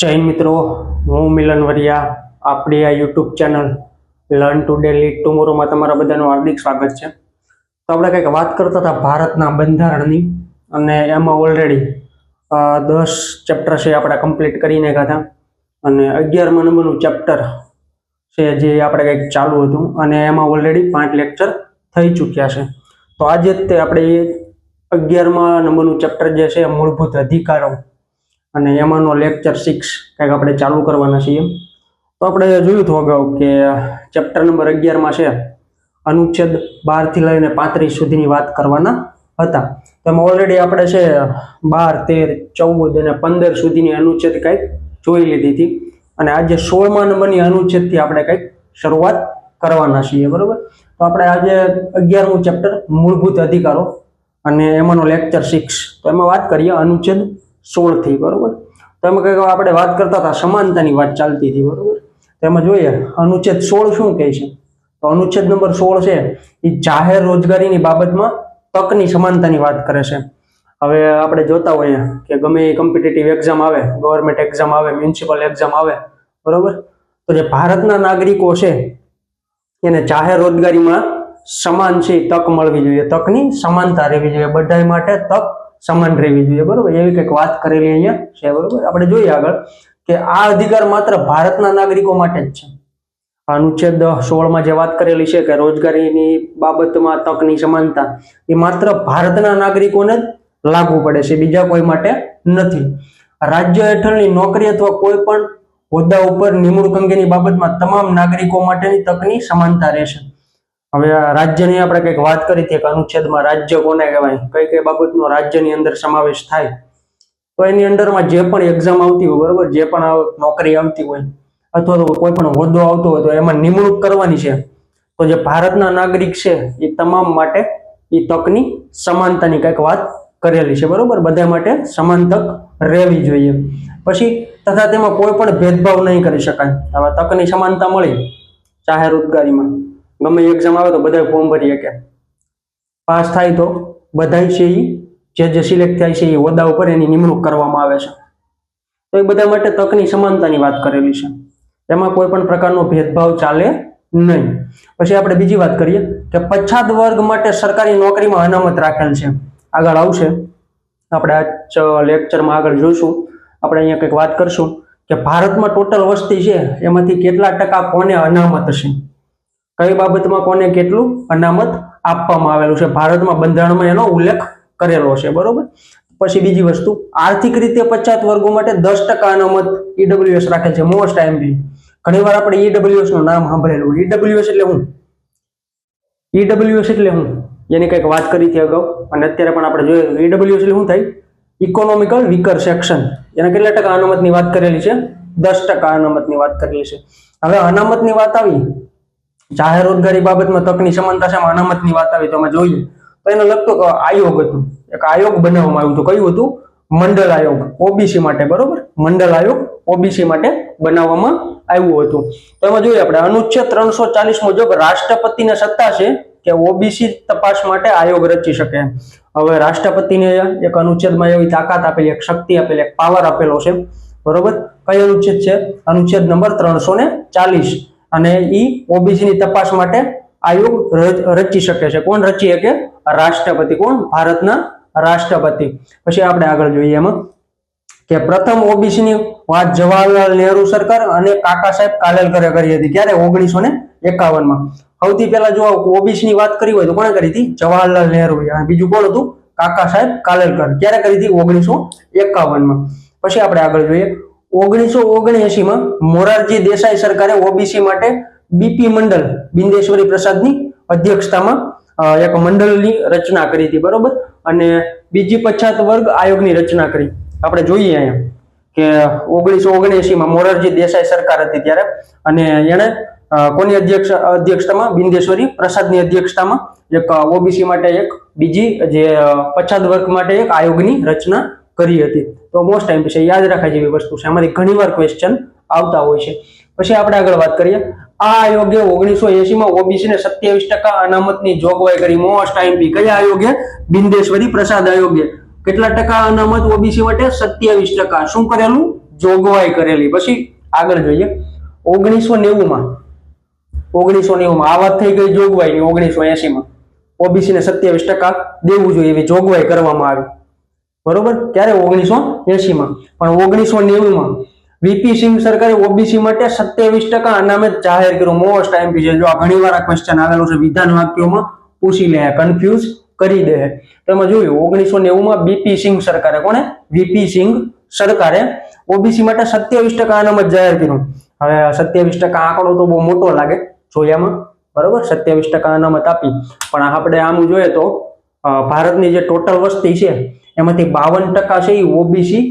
જય મિત્રો, હું મિલન વરિયા, આપણી આ YouTube channel learn to daily ટુમોરોમાં તમારા બધાનું હાર્દિક સ્વાગત છે. તો આપણે કંઈક વાત કરતા હતા ભારતના બંધારણની, અને એમાં ઓલરેડી દસ ચેપ્ટર છે આપણે કમ્પ્લીટ કરીને કાતા અને અગિયારમાં નંબરનું ચેપ્ટર છે જે આપણે કંઈક ચાલુ હતું, અને એમાં ઓલરેડી પાંચ લેક્ચર થઈ ચૂક્યા છે. તો આજે તે આપણે અગિયારમાં નંબરનું ચેપ્ટર જે છે મૂળભૂત અધિકારો અને એમાંનો લેક્ચર સિક્સ કંઈક આપણે ચાલુ કરવાના છીએ. તો આપણે જોયું હતું અગાઉ કે ચેપ્ટર નંબર અગિયારમાં છે, અનુચ્છેદ બારથી લઈને પાંત્રીસ સુધીની વાત કરવાના હતા. તો એમાં ઓલરેડી આપણે છે, બાર, તેર, ચૌદ અને પંદર સુધીની અનુચ્છેદ કંઈક જોઈ લીધી હતી. અને આજે સોળમા નંબરની અનુચ્છેદથી આપણે કંઈક શરૂઆત કરવાના છીએ, બરોબર? તો આપણે આજે અગિયારમું ચેપ્ટર મૂળભૂત અધિકારો અને એમાંનો લેક્ચર સિક્સ તો એમાં વાત કરીએ અનુચ્છેદ સોળ બરાબર? બરોબર તો એમાં કંઈક આપણે વાત કરતા હતા, સમાનતાની વાત ચાલતી હતી, બરોબર? તો એમાં જોઈએ, અનુચ્છેદ સોળ શું કહે છે? તો અનુચ્છેદ નંબર સોળ છે એ જાહેર રોજગારીની બાબતમાં તકની સમાનતાની વાત કરે છે. હવે આપણે જોતા હોઈએ કે ગમે એ કોમ્પિટેટિવ એક્ઝામ આવે ગવર્મેન્ટ એક્ઝામ આવે મ્યુનિસિપલ એક્ઝામ આવે, બરોબર? તો જે ભારતના નાગરિકો છે, એને જાહેર રોજગારીમાં સમાન છે તક મળવી જોઈએ. તકની સમાનતા રહેવી જોઈએ. બધા માટે તક સમાન રહેવી જોઈએ, બરોબર? એવી કંઈક વાત કરેલી અહીંયા છે, બરોબર? આપણે જોઈએ આગળ કે આ અધિકાર માત્ર ભારતના નાગરિકો માટે જ છે. અનુચ્છેદ સોળમાં જે વાત કરેલી છે કે રોજગારીની બાબતમાં તકની સમાનતા, એ માત્ર ભારતના નાગરિકોને જ લાગુ પડે છે, બીજા કોઈ માટે નથી. રાજ્ય હેઠળની નોકરી અથવા કોઈ પણ હોદ્દા ઉપર નિમણૂક અંગેની બાબતમાં તમામ નાગરિકો માટેની તકની સમાનતા રહેશે. હવે રાજ્યની આપણે કંઈક વાત કરી હતી કે અનુચ્છેદમાં રાજ્ય કોને કહેવાય? કઈ કઈ બાબતનો રાજ્યની અંદર સમાવેશ થાય? તો એની અંદરમાં જે પણ એક્ઝામ આવતી હોય, બરોબર? જે પણ નોકરી આવતી હોય, અથવા તો કોઈ પણ હોદ્દો આવતો હોય, તો એમાં નિમણૂક કરવાની છે. તો જે ભારતના નાગરિક છે, એ તમામ માટે એ તકની સમાનતાની કંઈક વાત કરેલી છે, બરોબર? બધા માટે સમાન તક રહેવી જોઈએ. પછી તથા તેમાં કોઈ પણ ભેદભાવ નહીં કરી શકાય. આવા તકની સમાનતા મળી. જાહેર રોજગારીમાં ગમે એક્ઝામ આવે તો બધા ફોર્મ ભરી શકે. પાસ થાય તો બધા છે એ જે જે સિલેક્ટ થાય છે એ હોદ્દા ઉપર એની નિમણૂક કરવામાં આવે છે. તો એ બધા માટે તકની સમાનતાની વાત કરેલી છે. એમાં કોઈ પણ પ્રકારનો ભેદભાવ ચાલે નહીં. પછી આપણે બીજી વાત કરીએ કે પછાત વર્ગ માટે સરકારી નોકરીમાં અનામત રાખેલ છે. આગળ આવશે. આપણે આ લેક્ચરમાં આગળ જોઈશું આપણે અહીંયા કંઈક વાત કરશું કે ભારતમાં ટોટલ વસ્તી છે, એમાંથી કેટલા ટકા કોને અનામત છે? કઈ બાબતમાં કોને કેટલું અનામત આપવામાં આવેલું છે? ભારતમાં બંધારણમાં એનો ઉલ્લેખ કરેલો છે, બરોબર? પછી બીજી વસ્તુ, આર્થિક રીતે પછાત વર્ગો માટે દસ ટકા અનામત ઈડબ્લ્યુએસ રાખેલ છે મોસ્ટ આઈએમપી ઘણીવાર આપણે ઈડબ્લ્યુએસનું નામ સાંભળેલું ઈડબ્લ્યુએસ એટલે હું? ઈડબ્લ્યુએસ એટલે હું? એની કંઈક વાત કરી હતી અગાઉ, અને અત્યારે પણ આપણે જોઈએ ઈડબ્લ્યુએસ એટલે શું થાય? ઇકોનોમિકલ વીકર સેક્શન એના કેટલા ટકા અનામતની વાત કરેલી છે? દસ ટકા અનામતની વાત કરેલી છે. હવે અનામતની વાત આવી. જાહેર રોજગારી બાબતમાં તકની સમાનતા છે અનામતની વાત આવી તો અમે જોઈએ. તો એને લગતો આયોગ હતું. એક આયોગ બનાવવામાં આવ્યું હતું. કયું હતું? મંડળ આયોગ. ઓબીસી માટે, બરોબર? મંડળ આયોગ ઓબીસી માટે બનાવવામાં આવ્યું હતું. તો એમાં જોઈએ આપણે અનુચ્છેદ ત્રણસો ચાલીસ મુજબ રાષ્ટ્રપતિને સત્તા છે કે ઓબીસી તપાસ માટે આયોગ રચી શકે. હવે રાષ્ટ્રપતિને એક અનુચ્છેદમાં એવી તાકાત આપેલી, એક શક્તિ આપેલી, એક પાવર આપેલો છે. બરોબર? કઈ અનુચ્છેદ છે? અનુચ્છેદ નંબર ત્રણસો ને ચાલીસ. અને ઈ ઓબીસી ની તપાસ માટે આયોગ રચી શકે છે. કોણ રચી શકે? રાષ્ટ્રપતિ. કોણ? ભારતના રાષ્ટ્રપતિ. પછી આપણે આગળ જોઈએ એમાં કે પ્રથમ ઓબીસી ની વાત જવાહરલાલ નહેરુ સરકાર અને કાકા સાહેબ કાલેલકરે કરી હતી. ક્યારે? ઓગણીસો ને એકાવનમાં સૌથી પહેલા જો ઓબીસી ની વાત કરી હોય તો કોણે કરી હતી? જવાહરલાલ નહેરુ અને બીજું કોણ હતું? કાકા સાહેબ કાલેલકર. ક્યારે કરી હતી? ઓગણીસો એકાવનમાં પછી આપણે આગળ જોઈએ ઓગણીસો ઓગણએસી માં મોરારજી દેસાઈ સરકારે ઓબીસી માટે બીપી મંડળ બિંદેશ્વરી પ્રસાદની અધ્યક્ષતામાં એક મંડળની રચના કરી હતી, બરોબર? અને બીજી પછાત વર્ગ આયોગની રચના કરી. આપણે જોઈએ અહીંયા કે ઓગણીસો ઓગણએસી માં મોરારજી દેસાઈ સરકાર હતી ત્યારે, અને એણે કોની અધ્યક્ષ, અધ્યક્ષતામાં? બિંદેશ્વરી પ્રસાદની અધ્યક્ષતામાં એક ઓબીસી માટે એક, બીજી જે પછાત વર્ગ માટે એક આયોગની રચના કરી હતી. તો મોસ્ટ ટાઈમ છે યાદ રાખવા જેવી વસ્તુ છે. આમાંથી ઘણીવાર ક્વેશ્ચન આવતા હોય છે. પછી આપણે આગળ વાત કરીએ. આ આયોગે ઓગણીસો એસી માં ઓબીસી ને સત્યાવીસ ટકા અનામતની જોગવાઈ કરી. મોસ્ટ આઈએમપી કયા આયોગે? બિંદેશ્વરી પ્રસાદ આયોગે. કેટલા ટકા અનામત ઓબીસી માટે? સત્યાવીસ ટકા. શું કરેલું? જોગવાઈ કરેલી. પછી આગળ જોઈએ. ઓગણીસો નેવું માં ઓગણીસો નેવું માં આ વાત થઈ ગઈ જોગવાઈ ની ઓગણીસો એસી માં ઓબીસી ને સત્યાવીસ ટકા દેવું જોઈએ એવી જોગવાઈ કરવામાં આવી. બરોબર? ત્યારે ઓગણીસો એસીમાં પણ ઓગણીસો નેવુંમાં વીપી સિંહ સરકારે ઓબીસી માટે સત્યાવીસ ટકા અનામત જાહેર કર્યું. મોસ્ટ એમપી છે જો આ ઘણી વાર ક્વેશ્ચન આવેલો છે, વિધાન વાક્યોમાં પૂછી લે કન્ફ્યુઝ કરી દે. તમે જોયું ઓગણીસો નેવુંમાં બીપી સિંહ સરકારે, કોને? વીપી સિંહ સરકારે ઓબીસી માટે સત્યાવીસ ટકા અનામત જાહેર કર્યું. હવે સત્યાવીસ ટકા આંકડો તો બહુ મોટો લાગે જોયામાં. બરોબર? સત્યાવીસ ટકા અનામત આપી. પણ આપણે આમ જોઈએ તો ભારતની જે ટોટલ વસ્તી છે એમાંથી બાવન ટકા છે એ ઓબીસી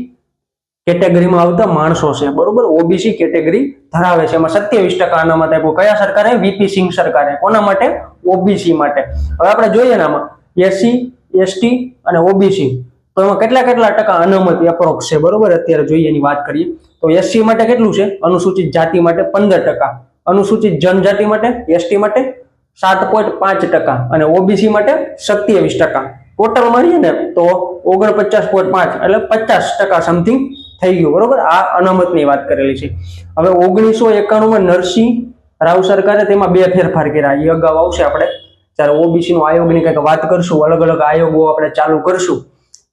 કેટેગરીમાં આવતા માણસો છે. બરોબર? ઓબીસી કેટેગરી ધરાવે છે. એમાં સત્યાવીસ ટકા અનામત આપ્યું. કયા સરકારે? વીપી સિંહ સરકારે. કોના માટે? ઓબીસી માટે. હવે આપણે જોઈએ ને આમાં. એસસી એસટી અને ઓબીસી તો એમાં કેટલા કેટલા ટકા અનામત એપ્રોક્સ છે? બરોબર? અત્યારે જોઈએ એની વાત કરીએ. તો એસસી માટે કેટલું છે? અનુસૂચિત જાતિ માટે પંદર ટકા. અનુસૂચિત જનજાતિ માટે એસટી માટે સાત પોઈન્ટ પાંચ ટકા. અને ઓબીસી માટે સત્યાવીસ ટકા. ટોટલ મળીએ ને તો ઓગણપચાસ પોઈન્ટ પાંચ એટલે પચાસ ટકા સમથિંગ થઈ ગયું, બરોબર? આ અનામતની વાત કરેલી છે. હવે ઓગણીસો એકાણુંમાં નરસિંહ રાવ સરકારે તેમાં બે ફેરફાર કર્યા. એ અગાઉ આવશે આપણે. જ્યારે ઓબીસી નું આયોગની કંઈક વાત કરશું, અલગ અલગ આયોગો આપણે ચાલુ કરશું.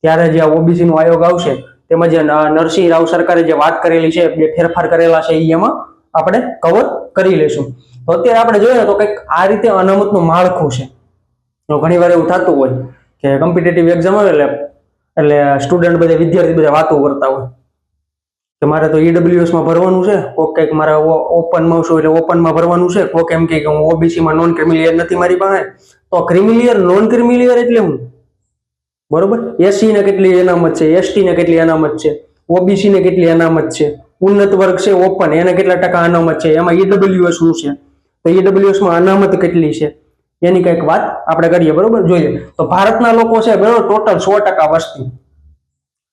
ત્યારે જે ઓબીસી નો આયોગ આવશે, તેમાં જે નરસિંહ રાવ સરકારે જે વાત કરેલી છે, બે ફેરફાર કરેલા છે એ એમાં આપણે કવર કરી લેશું. તો અત્યારે આપણે જોઈએ તો કંઈક આ રીતે અનામતનું માળખું છે. તો ઘણી વાર એવું થતું હોય કે કોમ્પિટેટિવ એક્ઝામ આવે એટલે એટલે સ્ટુડન્ટ બધા વિદ્યાર્થી બધા વાતો કરતા હોય. કે મારે તો ઈડબ્લ્યુએસમાં ભરવાનું છે, કોક કંઈક મારે ઓપનમાં છું એટલે ઓપનમાં ભરવાનું છે, કોક એમ કે હું ઓબીસી માં નોન ક્રિમિલિયર નથી મારી પાસે, તો ક્રિમિલિયર નોન ક્રિમિલિયર એટલે હું? બરોબર? એસસી ને કેટલી અનામત છે એસટી ને કેટલી અનામત છે ઓબીસી ને કેટલી અનામત છે, ઉન્નત વર્ગ છે ઓપન એને કેટલા ટકા અનામત છે, એમાં ઈડબ્લ્યુએસ શું છે? તો ઈડબ્લ્યુએસમાં અનામત કેટલી છે? એની કંઈક વાત આપણે કરીએ, બરોબર? જોઈએ. તો ભારતના લોકો છે બરોબર ટોટલ સો ટકા વસ્તી.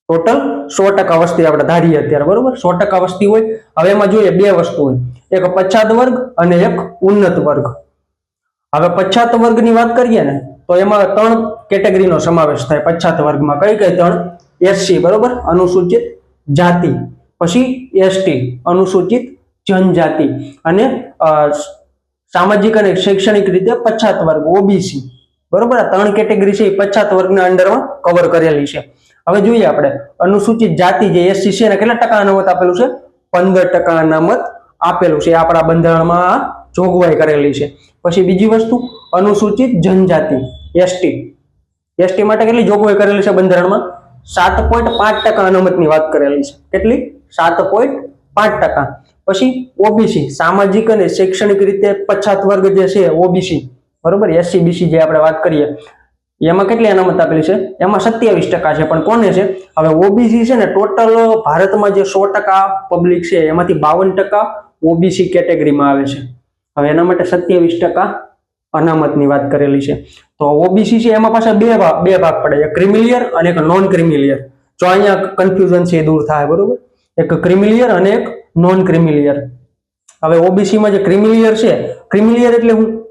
ટોટલ સો ટકા વસ્તી આપણે ધારીએ અત્યારે, બરોબર? સો ટકા વસ્તી હોય. હવે એમાં જોઈએ બે વસ્તુ હોય. એક પછાત વર્ગ અને એક ઉન્નત વર્ગ. હવે પછાત વર્ગની વાત કરીએ ને, તો એમાં ત્રણ કેટેગરીનો સમાવેશ થાય પછાત વર્ગમાં. કઈ કઈ ત્રણ? એસસી બરોબર? અનુસૂચિત જાતિ. પછી એસટી અનુસૂચિત જનજાતિ. અને સામાજિક અને શૈક્ષણિક રીતે પછાત વર્ગ ઓબીસી બરોબર? આ ત્રણ કેટેગરી છે, એ પછાત વર્ગના અંડરમાં કવર કરેલી છે. હવે જોઈએ આપણે. અનુસૂચિત જાતિ જે એસસી છે એને કેટલા ટકા અનામત આપેલું છે? પંદર ટકા અનામત આપેલું છે. આપણા બંધારણમાં આ જોગવાઈ કરેલી છે. પછી બીજી વસ્તુ, અનુસૂચિત જનજાતિ એસટી એસટી માટે કેટલી જોગવાઈ કરેલી છે બંધારણમાં? સાત પોઈન્ટ પાંચ ટકા અનામતની વાત કરેલી છે. કેટલી? સાત પોઈન્ટ પાંચ ટકા. પછી ઓબીસી સામાજિક અને શૈક્ષણિક રીતે પછાત વર્ગ જે છે ઓબીસી બરોબર? એસસી બીસી જે આપણે વાત કરીએ, એમાં કેટલી અનામત આપેલી છે? એમાં સત્યાવીસ ટકા છે. પણ કોને છે? હવે ઓબીસી છે ને, ટોટલ ભારતમાં જે સો ટકા પબ્લિક છે, એમાંથી બાવન ટકા ઓબીસી કેટેગરીમાં આવે છે. હવે એના માટે સત્યાવીસ ટકા અનામતની વાત કરેલી છે. તો ઓબીસી છે, એમાં પાછા બે ભાગ બે ભાગ પડે. એક ક્રિમિલિયર અને એક નોન ક્રિમિલિયર જો અહીંયા કન્ફ્યુઝન છે એ દૂર થાય, બરોબર? એક ક્રિમિલિયર અને એક નોન ક્રિમિલિયર હવે ઓબીસી માં જે ક્રિમિલિયર છે ક્રિમિલિયર એટલે હું?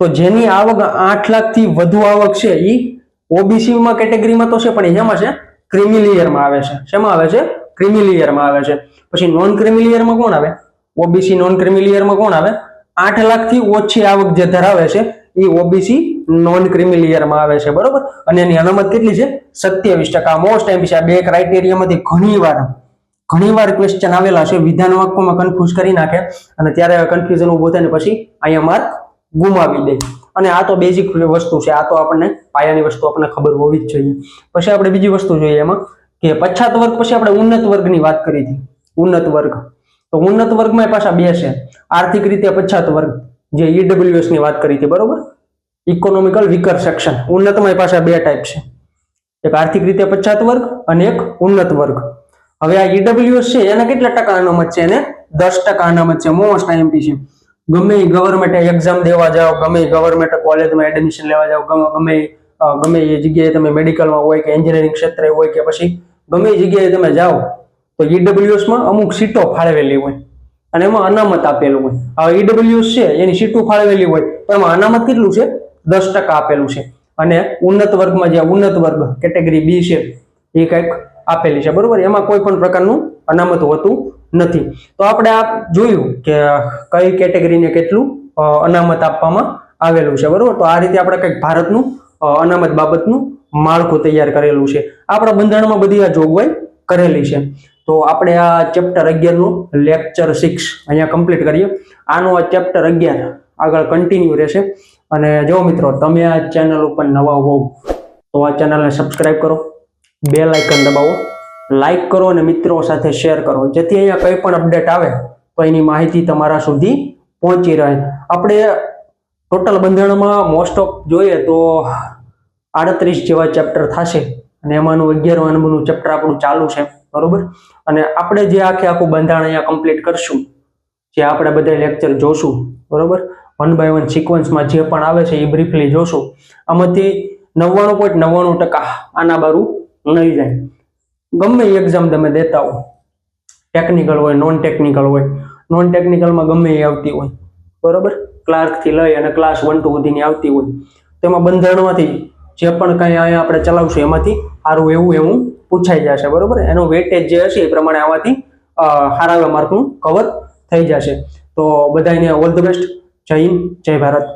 તો જેની આવક આઠ લાખથી વધુ આવક છે એ ઓબીસી માં કેટેગરીમાં તો છે, પણ એમાં છે ક્રિમિલિયરમાં આવે છે. શેમાં આવે છે? ક્રિમિલિયરમાં આવે છે. પછી નોન ક્રિમિલિયરમાં કોણ આવે? ઓબીસી નોન ક્રિમિલિયરમાં કોણ આવે? આઠ લાખથી ઓછી આવક જે ધરાવે છે એ ઓબીસી નોન ક્રિમિલિયરમાં આવે છે, બરોબર? અને એની અનામત કેટલી છે? સત્યાવીસ ટકા. મોસ્ટ એમ છે આ બે ક્રાઇટેરિયામાંથી ઘણી વાર ઘણી વાર ક્વેશ્ચન આવેલા છે, વિધાન વાક્યમાં કન્ફ્યુઝ કરી નાખે અને ત્યારે કન્ફ્યુઝન ઊભું થાય પછી અહીંયા માર્ક ગુમાવી દે. અને આ તો બેઝિક વસ્તુ છે, આ તો આપણને પાયાની વસ્તુ આપણને ખબર હોવી જ જોઈએ. પછી આપણે બીજી વસ્તુ જોઈએ એમાં કે પછાત વર્ગ પછી આપણે ઉન્નત વર્ગની વાત કરી હતી. ઉન્નત વર્ગ. તો ઉન્નત વર્ગમાં પાછા બે છે. આર્થિક રીતે પછાત વર્ગ, જે ઈડબ્લ્યુએસની વાત કરી હતી, બરોબર? ઇકોનોમિકલ વીકર સેક્શન ઉન્નતમાં પાછા બે ટાઈપ છે. એક આર્થિક રીતે પછાત વર્ગ અને એક ઉન્નત વર્ગ. હવે આ ઈડબ્લ્યુએસ છે એના કેટલા ટકા અનામત છે એને? દસ ટકા અનામત છે મોસ્ટ આઈએમપી છે. ગમે ગવર્મેન્ટ એક્ઝામ દેવા જાઓ ગમે ગવર્મેન્ટ કોલેજમાં એડમિશન લેવા જાઓ ગમે ગમે એ, જગ્યાએ તમે મેડિકલમાં હોય કે એન્જિનિયરિંગ ક્ષેત્રે હોય કે પછી ગમે જગ્યાએ તમે જાઓ તો ઈડબ્લ્યુએસમાં અમુક સીટો ફાળવેલી હોય. અને એમાં અનામત આપેલું હોય. હવે ઈડબ્લ્યુએસ છે એની સીટો ફાળવેલી હોય તો એમાં અનામત કેટલું છે? દસ ટકા આપેલું છે. અને ઉન્નત વર્ગમાં જે ઉન્નત વર્ગ કેટેગરી બી છે એ કંઈક આપેલી છે. બરોબર? એમાં કોઈ પણ પ્રકારનું અનામત હોતું નથી. તો આપણે આ જોયું કે કઈ કેટેગરીને કેટલું અનામત આપવામાં આવેલું છે. બરોબર? તો આ રીતે આપણે કંઈક ભારતનું અનામત બાબતનું માળખું તૈયાર કરેલું છે. આપણા બંધારણમાં બધી આ જોગવાઈ કરેલી છે. તો આપણે આ ચેપ્ટર અગિયારનું લેક્ચર સિક્સ અહીંયા કમ્પ્લીટ કરીએ. આનું આ ચેપ્ટર અગિયાર આગળ કન્ટિન્યુ રહેશે. અને જો મિત્રો, તમે આ ચેનલ ઉપર નવા હોવ, તો આ ચેનલને સબસ્ક્રાઈબ કરો. બેલ આઇકન દબાવો. લાઇક કરો અને મિત્રો સાથે શેર કરો. જેથી અહીંયા કંઈ પણ અપડેટ આવે, તો એની માહિતી તમારા સુધી પહોંચી રહે. આપણે ટોટલ બંધારણમાં મોસ્ટ ઓફ જોઈએ તો આડત્રીસ જેવા ચેપ્ટર થશે અને એમાંનું અગિયાર નંબરનું ચેપ્ટર આપણું ચાલુ છે. બરોબર? અને આપણે જે આખે આખું બંધારણ અહીંયા કમ્પ્લીટ કરશું, જે આપણે બધા લેક્ચર જોશું, બરોબર? વન બાય વન સિક્વન્સમાં જે પણ આવે છે, એ બ્રીફલી જોશું. આમાંથી નવ્વાણું પોઈન્ટ નવ્વાણું ટકા આના બારું નહીં જાય. ગમે એક્ઝામ તમે દેતા હો ટેકનિકલ હોય નોન ટેકનિકલ હોય. નોન ટેકનિકલમાં ગમે એ આવતી હોય. બરોબર? ક્લાર્કથી લઈ અને ક્લાસ વન ટુ સુધીની આવતી હોય. તેમાં બંધારણમાંથી જે પણ કાંઈ અહીંયા આપણે ચલાવશું એમાંથી સારું એવું એવું પૂછાઈ જશે. બરોબર? એનું વેટેજ જે હશે એ પ્રમાણે આમાંથી હારા એવા માર્કનું કવર થઈ જશે. તો બધાને ઓલ ધ બેસ્ટ જય હિન્દ, જય ભારત.